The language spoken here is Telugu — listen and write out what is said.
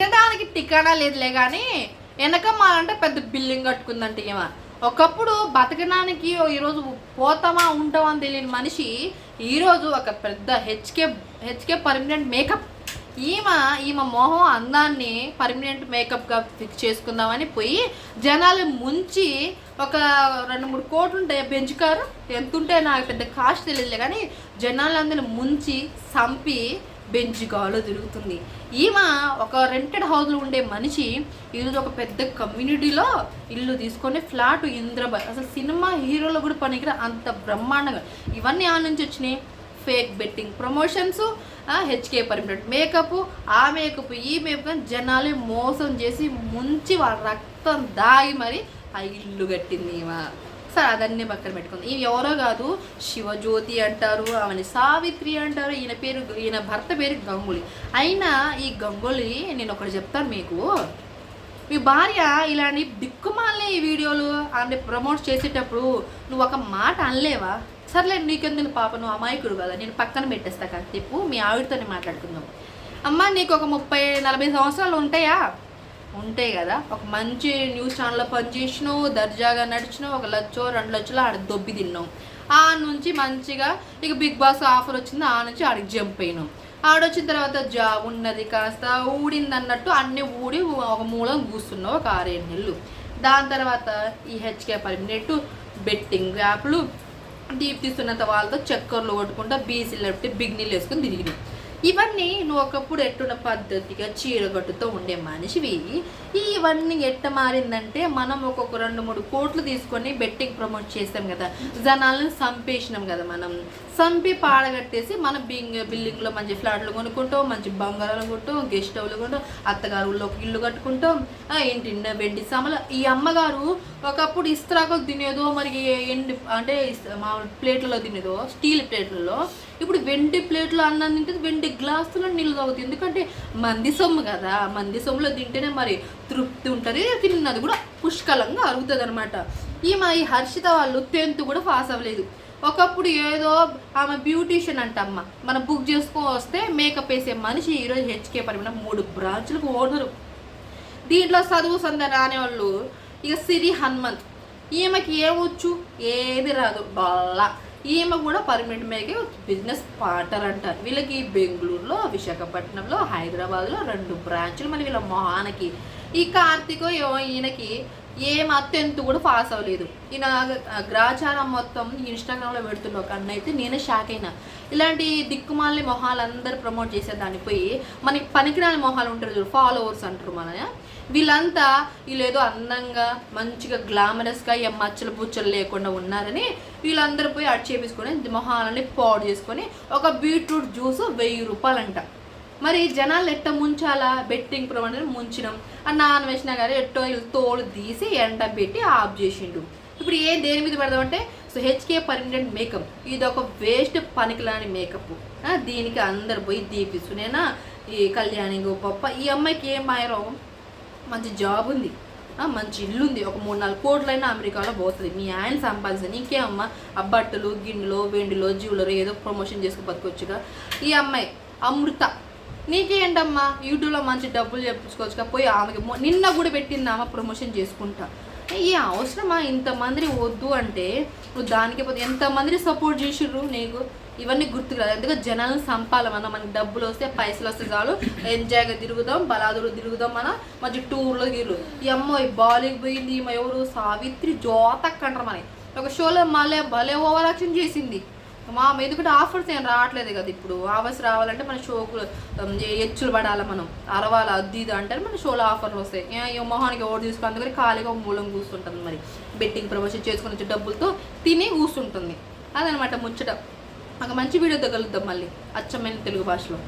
తినడానికి టికానా లేదులే కానీ వెనక మా అంటే పెద్ద బిల్డింగ్ కట్టుకుందంటే ఏమో ఒకప్పుడు బతకడానికి ఈరోజు పోతామా ఉంటామా అని తెలియని మనిషి ఈరోజు ఒక పెద్ద హెచ్కే హెచ్కే పర్మనెంట్ మేకప్. ఈమె ఈమె మొహం అందాన్ని పర్మనెంట్ మేకప్గా ఫిక్స్ చేసుకుందామని పోయి జనాలు ముంచి ఒక రెండు మూడు కోట్లు ఉంటాయి బెంచ్ కారు ఎంతుంటే నాకు పెద్ద కాస్ట్ తెలియదులే కానీ జనాలందరిని ముంచి సంపి బెంచ్ గాలో తిరుగుతుంది. ఈమె ఒక రెంటెడ్ హౌస్లో ఉండే మనిషి ఈరోజు ఒక పెద్ద కమ్యూనిటీలో ఇల్లు తీసుకొని ఫ్లాట్ ఇంద్రబాయ్ అసలు సినిమా హీరోలో కూడా పనికిరా అంత బ్రహ్మాండంగా. ఇవన్నీ ఆ నుంచి వచ్చినాయి. Fake betting promotions HK permanent makeup ఆ మేకప్ ఈ మేకప్ జనాలు మోసం చేసి ముంచి వాళ్ళ రక్తం దాగి మరి ఆ ఇల్లు కట్టింది ఈమె. సరే అదన్నీ పక్కన పెట్టుకుంది. ఇవి ఎవరో కాదు శివజ్యోతి అంటారు ఆమెని సావిత్రి అంటారు ఈయన పేరు ఈయన భర్త పేరు గంగులి. అయినా ఈ గంగులి నేను ఒకటి చెప్తాను మీకు. మీ భార్య ఇలాంటి దిక్కుమాలే ఈ వీడియోలు అంటే ప్రమోట్ చేసేటప్పుడు నువ్వు ఒక మాట అనలేవా? సర్లే నీకెందుకు పాప నువ్వు అమాయకుడు కదా నేను పక్కన పెట్టేస్తా కాసేపు మీ ఆవిడతోనే మాట్లాడుకుందాం. అమ్మ నీకు ఒక ముప్పై నలభై సంవత్సరాలు ఉంటాయా? ఉంటాయి కదా. ఒక మంచి న్యూస్ ఛానల్లో పనిచేసినావు దర్జాగా నడిచినావు ఒక లచ్చో రెండు లక్షలు ఆడ దొబ్బి తిన్నావు ఆ నుంచి మంచిగా ఇక బిగ్ బాస్ ఆఫర్ వచ్చింది. ఆ నుంచి ఆడికి జంప్ అయినాం. ఆడొచ్చిన తర్వాత జాబ్ ఉన్నది కాస్త ఊడింది అన్నట్టు అన్ని ఊడి ఒక మూలం కూస్తున్నావు ఒక ఆరేడు నెలలు. దాని తర్వాత ఈ హెచ్కే పర్మినెట్ బెట్టింగ్ యాప్లు దీప్తిస్తున్నంత వాళ్ళతో చక్కర్లు కొట్టుకుంటా బీసీలు పెట్టి బిగ్నీలు వేసుకుని తిరిగినాయి ఇవన్నీ నువ్వు ఒకప్పుడు ఎట్టున్న పద్ధతిగా చీరగట్టుతో ఉండే మనిషివి. ఇవన్నీ ఎట్ట మారిందంటే మనం ఒక్కొక్క రెండు మూడు కోట్లు తీసుకొని బెట్టింగ్ ప్రమోట్ చేస్తాం కదా. జనాలను సంపేసినాం కదా మనం. సంపి పాడగట్టేసి మన బింగ్ బిల్డింగ్లో మంచి ఫ్లాట్లు కొనుక్కుంటాం మంచి బంగారాలు కొంటాం గెస్ట్ హౌలు కొంటాం అత్తగారు ఒక ఇల్లు కట్టుకుంటాం ఇంటి వెండి సామలు ఈ అమ్మగారు ఒకప్పుడు ఇస్త్రాకులు తినేదో మరి ఎండి అంటే మా మామూలు ప్లేట్లలో తినేదో స్టీల్ ప్లేట్లలో ఇప్పుడు వెండి ప్లేట్లో అన్నం తింటే వెండి గ్లాసులో నీళ్ళు తాగుతుంది. ఎందుకంటే మంది సొమ్ము కదా మంది సొమ్ములో తింటేనే మరి తృప్తి ఉంటుంది. తిన్నది కూడా పుష్కలంగా అరుగుతుంది అనమాట ఈమె ఈ హర్షిత వాళ్ళు టెన్త్ కూడా పాస్ అవ్వలేదు. ఒకప్పుడు ఏదో ఆమె బ్యూటీషియన్ అంట అమ్మ. మనం బుక్ చేసుకో వస్తే మేకప్ వేసే మనిషి ఈరోజు హెచ్కే పరిమిణ మూడు బ్రాంచులకు ఓనరు. దీంట్లో చదువు సందర్ రాని వాళ్ళు ఇక సిరి హనుమంత్. ఈమెకి ఏమొచ్చు ఏది రాదు. బల్లా. ఈమె కూడా పర్మనెంట్ మేకే బిజినెస్ పార్టర్ అంటారు వీళ్ళకి బెంగళూరులో విశాఖపట్నంలో హైదరాబాద్లో రెండు బ్రాంచ్లు. మరి వీళ్ళ మొహానికి ఈ కార్తీక్ ఈయనకి ఏం అత్యంత కూడా పాస్ అవ్వలేదు. ఈయన గ్రాచారం మొత్తం ఇన్స్టాగ్రామ్లో పెడుతున్న ఒక అన్న అయితే నేనే షాక్ అయినా. ఇలాంటి దిక్కుమాలి మొహాలు అందరు ప్రమోట్ చేసేదాన్ని పోయి మనకి పనికిరాని మొహాలు ఉంటారు చూడు ఫాలోవర్స్ అంటారు మన వీళ్ళంతా వీళ్ళేదో అందంగా మంచిగా గ్లామరస్గా ఏ మచ్చలు పుచ్చలు లేకుండా ఉన్నారని వీళ్ళందరూ పోయి అటు చేపించుకొని మొహాలని పాడు చేసుకొని ఒక బీట్రూట్ జ్యూస్ వెయ్యి రూపాయలంట. మరి జనాలు ఎట్ట ముంచాలా? బెట్టింగ్ ప్రమాణం ముంచినాం. ఆ నాన్ వేసిన గారు ఎట్టో వీళ్ళు తోలు తీసి ఎండ పెట్టి ఆఫ్ చేసిండు. ఇప్పుడు ఏ దేని మీద పెడదామంటే సో హెచ్కే పర్మనెంట్ మేకప్ ఇది ఒక వేస్ట్ పనికిలాని మేకప్ దీనికి అందరు పోయి దీపిస్తునేనా ఈ కళ్యాణి గొప్ప ఈ అమ్మాయికి ఏం మాయరోగం మంచి జాబ్ ఉంది. మంచి ఇల్లు ఉంది. ఒక మూడు నాలుగు కోట్లైనా అమెరికాలో పోతుంది. మీ ఆయన సంపాదించింది ఇంకే అమ్మ బట్టలు గిన్నెలో వెండిలో జ్యువెలరీ ఏదో ప్రమోషన్ చేసుకుని బతకొచ్చుగా. ఈ అమ్మాయి అమృత. నీకేంటమ్మా? యూట్యూబ్లో మంచి డబ్బులు చెప్పించుకోవచ్చు పోయి ఆమెకి నిన్న కూడా పెట్టింది ఆమె ప్రమోషన్ చేసుకుంటా. ఈ అవసరమా? ఇంతమంది వద్దు అంటే నువ్వు దానికి పోతే ఎంతమందిని సపోర్ట్ చేసిర్రు నీకు? ఇవన్నీ గుర్తుకు ఎందుకంటే జనాలను సంపాలి మనం. మనకి డబ్బులు వస్తే పైసలు వస్తే చాలు. ఎంజాయ్గా తిరుగుదాం బలాదులు తిరుగుదాం మన మంచి టూర్లో తిరుగు ఈ అమ్మాయి బాలికి పోయింది. ఈమె ఎవరు? సావిత్రి జోతక్ అంటారు మనకి ఒక షోలో మళ్ళీ భలే ఓవరాక్షన్ చేసింది. మా ఎందుకంటే ఆఫర్స్ ఏం రావట్లేదు కదా ఇప్పుడు. ఆఫర్స్ రావాలంటే మన షోకు ఎచ్చులు పడాలి మనం? అరవాలి అద్ది ఇది అంటే మన షోలో ఆఫర్లు వస్తాయి. ఏ- మొహానికి ఓడి తీసుకుని అందుకని ఖాళీగా మూలం కూర్చుంటుంది మరి. బెట్టింగ్ ప్రమోషన్ చేసుకుని వచ్చే డబ్బులతో తిని కూర్చుంటుంది. అదనమాట ముచ్చట. ఒక మంచి వీడియోతో కలుద్దాం మళ్ళీ. అచ్చమైన తెలుగు భాషలో.